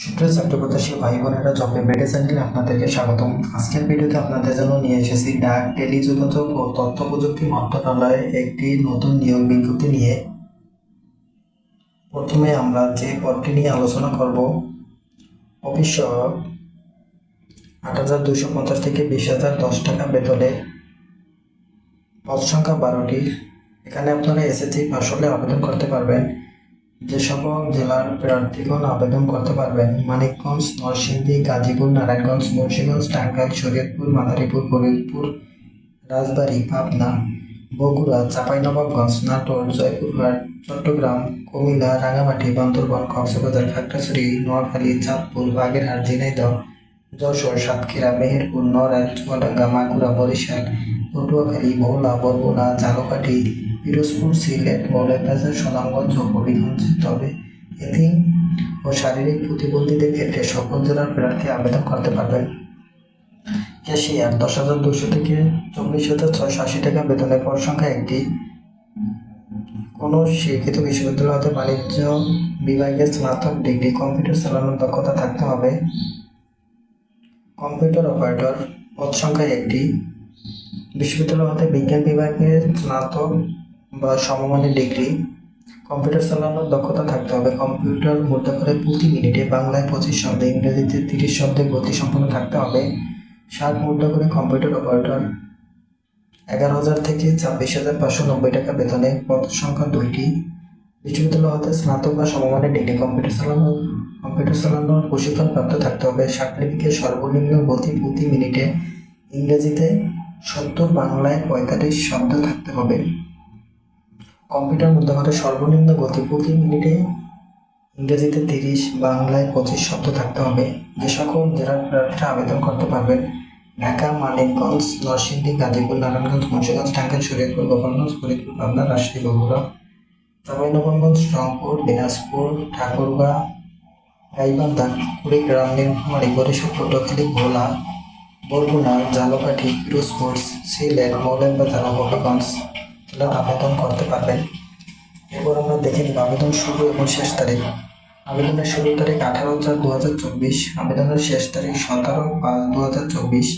সুপ্রিয় ছাত্র প্রত্যাশী ভাই বোনেরা জবে বেডে চ্যানেলে আপনাদেরকে স্বাগতম। আজকের ভিডিওতে আপনাদের জন্য নিয়ে এসেছি ডাক টেলিযোগাযোগ ও তথ্য প্রযুক্তি মন্ত্রণালয়ের একটি নতুন নিয়োগ বিজ্ঞপ্তি নিয়ে। প্রথমে আমরা যে পদটি নিয়ে আলোচনা করব, অফিস সহায়ক আট হাজার দুশো পঞ্চাশ থেকে বিশ হাজার দশ টাকা বেতনে। পদ সংখ্যা বারোটি। এখানে আপনারা এসএসসি পাস হলে আবেদন করতে পারবেন। যে সকল জেলার প্রার্থীগণ আবেদন করতে পারবেন, মানিকগঞ্জ, নরসিংদী, গাজীপুর, নারায়ণগঞ্জ, মুন্সিগঞ্জ, টাঙ্গাইল, শরীয়তপুর, মাদারীপুর, ফরিদপুর, রাজবাড়ী, পাবনা, বগুড়া, চাঁপাইনবাবগঞ্জ, নাটোর, জয়পুরহাট, চট্টগ্রাম, কুমিল্লা রাঙামাটি বান্দরবান, কক্সবাজার, খাগড়াছড়ি, নোয়াখালী, চাঁদপুর, বাগেরহাট, ঝিনাইদহ যশোর সাতক্ষীরা মেহেরপুর নড়াইল চুয়াডাঙ্গা মাগুরা বরিশাল, পটুয়াখালী মৌলা বরগুনা, ঝালকাঠি, পিরোজপুর, সিলেট, মৌলভীবাজার, সুনামগঞ্জ ও হবিগঞ্জ। তবে এতিম ও শারীরিক প্রতিবন্ধীদের ক্ষেত্রে সকল জেলার প্রার্থী আবেদন করতে পারবেন। ক্যাশিয়ার দশ হাজার দুশো থেকে চব্বিশ হাজার ছয়শো আশি টাকা বেতনের পর সংখ্যা একটি। কোনো শিক্ষিত বিশ্ববিদ্যালয় হতে বাণিজ্য বিভাগের স্নাতক ডিগ্রি কম্পিউটার চালানোর দক্ষতা থাকতে হবে। কম্পিউটার অপারেটর, পদ সংখ্যা একটি। বিশ্ববিদ্যালয় হতে বিজ্ঞান বিভাগের স্নাতক বা সমমানের ডিগ্রি। কম্পিউটার চালানোর দক্ষতা থাকতে হবে। কম্পিউটার মধ্যে করে প্রতি মিনিটে বাংলায় পঁচিশ শব্দে, ইংরেজিতে তিরিশ শব্দে গতি সম্পন্ন থাকতে হবে। ষাট মুদ্রা করে কম্পিউটার অপারেটর, এগারো হাজার থেকে ছাব্বিশ হাজার পাঁচশো নব্বই টাকা বেতনে, পদ সংখ্যা দুইটি। বিশ্ববিদ্যালয় হতে স্নাতক বা সমমানের ডিগ্রি কম্পিউটার চালানো কম্পিউটার চালানোর প্রশিক্ষণ প্রাপ্ত থাকতে হবে। সার্টিফিকেট সর্বনিম্ন গতি প্রতি মিনিটে ইংরেজিতে সত্তর, বাংলায় পঁয়তাল্লিশ শব্দ থাকতে হবে। কম্পিউটার মধ্যে সর্বনিম্ন গতি প্রতি মিনিটে ইংরেজিতে তিরিশ, বাংলায় পঁচিশ শব্দ থাকতে হবে। যে সকল জেলার প্রার্থীরা আবেদন করতে পারবেন। ঢাকা, মানিকগঞ্জ, নরসিংদী, গাজীপুর, নারায়ণগঞ্জ, মুন্সিগঞ্জ টাঙ্গাইল শরীয়তপুর, গোপালগঞ্জ, ফরিদপুর, পাবনা, রাজশাহী, বগুড়া। চাঁপাইনবাবগঞ্জ রংপুর, দিনাজপুর, ঠাকুরগাঁ, গাইবান্ধা, কুড়িগ্রাম, নীলফামারী, বরিশাল পটুয়াখালী ভোলা, বরগুনা ঝালকাঠি পিরোজপুর, সিলেট মৌলভীবাজার ও হবিগঞ্জ জেলার আবেদন করতে পারবেন। এরপর আমরা দেখে নিব আবেদন শুরু এবং শেষ তারিখ। আবেদনের শুরু তারিখ আঠারো চার দু হাজার চব্বিশ, আবেদনের শেষ তারিখ সতেরো পাঁচ দু হাজার চব্বিশ।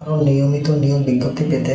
আরও নিয়মিত নিয়োগ বিজ্ঞপ্তি পেতে